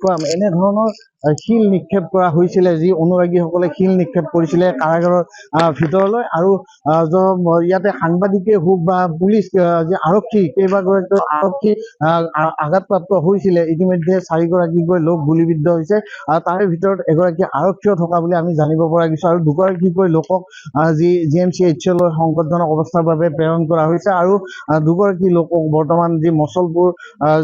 এনেধৰণৰ শিল নিক্ষেপ কৰা হৈছিলে, যি অনুৰাগীসকলে শিল নিক্ষেপ কৰিছিলে কাৰাগাৰৰ ভিতৰলৈ আৰু ইয়াতে সাংবাদিকেই হওক বা পুলিচ যি আৰক্ষী, কেইবাগৰাকীও আৰক্ষী আঘাতপ্ৰাপ্ত হৈছিলে। ইতিমধ্যে চাৰিগৰাকীকৈ লোক গুলীবিদ্ধ হৈছে। আৰু তাৰে ভিতৰত এগৰাকী আৰক্ষীও থকা বুলি আমি জানিব পৰা গৈছো আৰু দুগৰাকীকৈ লোকক যি জি এম চি এইচলৈ সংকটজনক অৱস্থাৰ বাবে প্ৰেৰণ কৰা হৈছে আৰু দুগৰাকী লোকক বৰ্তমান যি মচলপুৰ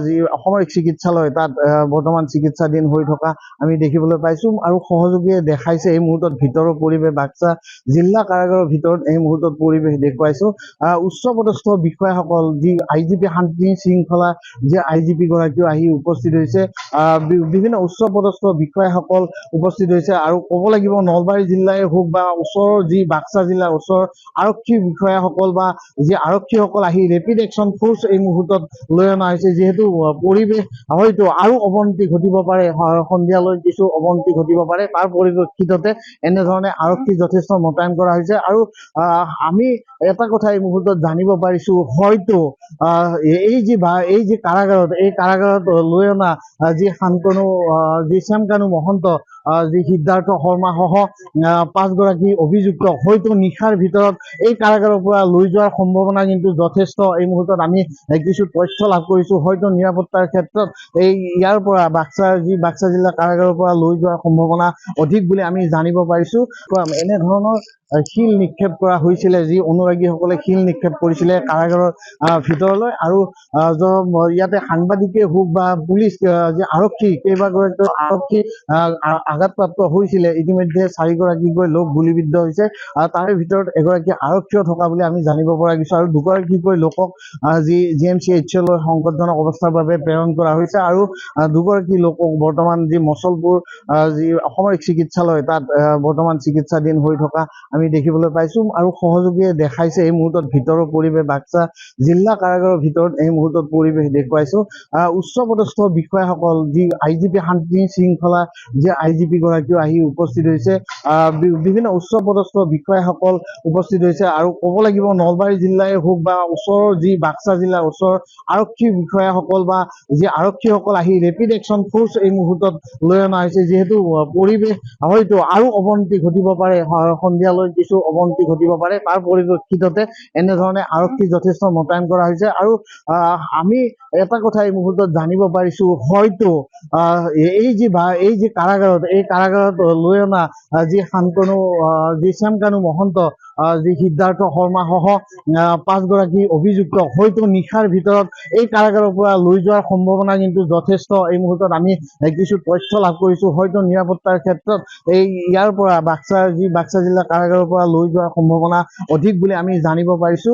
যি অসামৰিক চিকিৎসালয়, তাত বৰ্তমান চিকিৎসাধীন হৈ থকা আমি দেখিবলৈ পাইছো আৰু সহযোগীয়ে দেখাইছে এই মুহূৰ্তত ভিতৰৰ পৰিৱেশ বাক্সা জিলা কাৰাগাৰৰ ভিতৰত এই মুহূৰ্তত পৰিৱেশ দেখুৱাইছো। আহ, উচ্চপদস্থ বিষয়াসকল যি আই জি পি শান্তি শৃংখলা যি আই জি পি গৰাকীও আহি উপস্থিত হৈছে বিভিন্ন উচ্চপদস্থ বিষয়াসকল উপস্থিত হৈছে আৰু ক'ব লাগিব নলবাৰী জিলাই হওক বা ওচৰৰ যি বাক্সা জিলাৰ ওচৰৰ আৰক্ষী বিষয়াসকল বা যি আৰক্ষীসকল আহি ৰেপিড একশ্যন ফ'ৰ্চ এই মুহূৰ্তত লৈ অনা হৈছে যিহেতু পৰিৱেশ হয়তো আৰু অৱনতি ঘটিব পাৰে স- সন্ধিয়ালৈ কিছু অৱনতি ঘটিব পাৰে। তাৰ পৰিপ্ৰেক্ষিততে এনেধৰণে আৰক্ষী যথেষ্ট মোতায়েন কৰা হৈছে আৰু আমি এটা কথা এই মুহূৰ্তত জানিব পাৰিছো, হয়তো এই যি এই যি কাৰাগাৰত, এই কাৰাগাৰত লৈ অনা যি শান্তনু যি শ্যামকানু মহন্ত যি সিদ্ধাৰ্থ শৰ্মা সহ আহ, পাঁচগৰাকী অভিযুক্ত হয়তো নিশাৰ ভিতৰত এই কাৰাগাৰৰ পৰা লৈ যোৱাৰ সম্ভাৱনা কিন্তু যথেষ্ট। এই মুহূৰ্তত আমি কিছু তথ্য লাভ কৰিছো। হয়তো নিৰাপত্তাৰ ক্ষেত্ৰত এই ইয়াৰ পৰা বাক্সা যি বাক্সা জিলা কাৰাগাৰৰ পৰা লৈ যোৱাৰ সম্ভাৱনা অধিক বুলি আমি জানিব পাৰিছো। এনেধৰণৰ শিল নিক্ষেপ কৰা হৈছিলে, যি অনুৰাগীসকলে শিল নিক্ষেপ কৰিছিলে কাৰাগাৰৰ ভিতৰলৈ আৰু ইয়াতে সাংবাদিকেই হওক বা পুলিচ যি আৰক্ষী, কেইবাগৰাকীও আৰক্ষী আঘাতপ্ৰাপ্ত হৈছিলে। ইতিমধ্যে চাৰিগৰাকীকৈ লোক গুলীবিদ্ধ হৈছে। তাৰে ভিতৰত এগৰাকী আৰক্ষীও থকা বুলি আমি জানিব পৰা গৈছো আৰু দুগৰাকীকৈ লোকক যি জি এম চি এইচলৈ সংকটজনক অৱস্থাৰ বাবে প্ৰেৰণ কৰা হৈছে আৰু দুগৰাকী লোকক বৰ্তমান যি মচলপুৰ যি অসামৰিক চিকিৎসালয়, তাত বৰ্তমান চিকিৎসাধীন হৈ থকা আমি দেখিবলৈ পাইছো আৰু সহযোগীয়ে দেখাইছে এই মুহূৰ্তত ভিতৰৰ পৰিৱেশ বাক্সা জিলা কাৰাগাৰৰ ভিতৰত এই মুহূৰ্তত পৰিৱেশ দেখুৱাইছো। উচ্চপদস্থ বিষয়াসকল যি আই জি পি শান্তি শৃংখলা যি আই জি পি গৰাকীও আহি উপস্থিত হৈছে বিভিন্ন উচ্চপদস্থ বিষয়াসকল উপস্থিত হৈছে আৰু ক'ব লাগিব নলবাৰী জিলাই হওক বা ওচৰৰ যি বাক্সা জিলাৰ ওচৰৰ আৰক্ষী বিষয়াসকল বা যি আৰক্ষীসকল আহি ৰেপিড একশ্যন ফ'ৰ্চ এই মুহূৰ্তত লৈ অনা হৈছে যিহেতু পৰিৱেশ হয়তো আৰু অৱনতি ঘটিব পাৰে সন্ধিয়ালৈ। কিছু অৱনতি ঘটিব পাৰে। তাৰ পৰিপ্ৰেক্ষিততে এনেধৰণে আৰক্ষী যথেষ্ট মোতায়েন কৰা হৈছে আৰু আমি এটা কথা এই মুহূৰ্তত জানিব পাৰিছো, হয়তো এই যি এই যি কাৰাগাৰত, এই কাৰাগাৰত লৈ অনা যি শান্তনু যি শ্যামকানু মহন্ত যি সিদ্ধাৰ্থ শৰ্মা সহ আহ, পাঁচগৰাকী অভিযুক্ত হয়তো নিশাৰ ভিতৰত এই কাৰাগাৰৰ পৰা লৈ যোৱাৰ সম্ভাৱনা কিন্তু যথেষ্ট। এই মুহূৰ্তত আমি কিছু তথ্য লাভ কৰিছো। হয়তো নিৰাপত্তাৰ ক্ষেত্ৰত এই ইয়াৰ পৰা বাক্সা যি বাক্সা জিলা কাৰাগাৰৰ পৰা লৈ যোৱাৰ সম্ভাৱনা অধিক বুলি আমি জানিব পাৰিছো।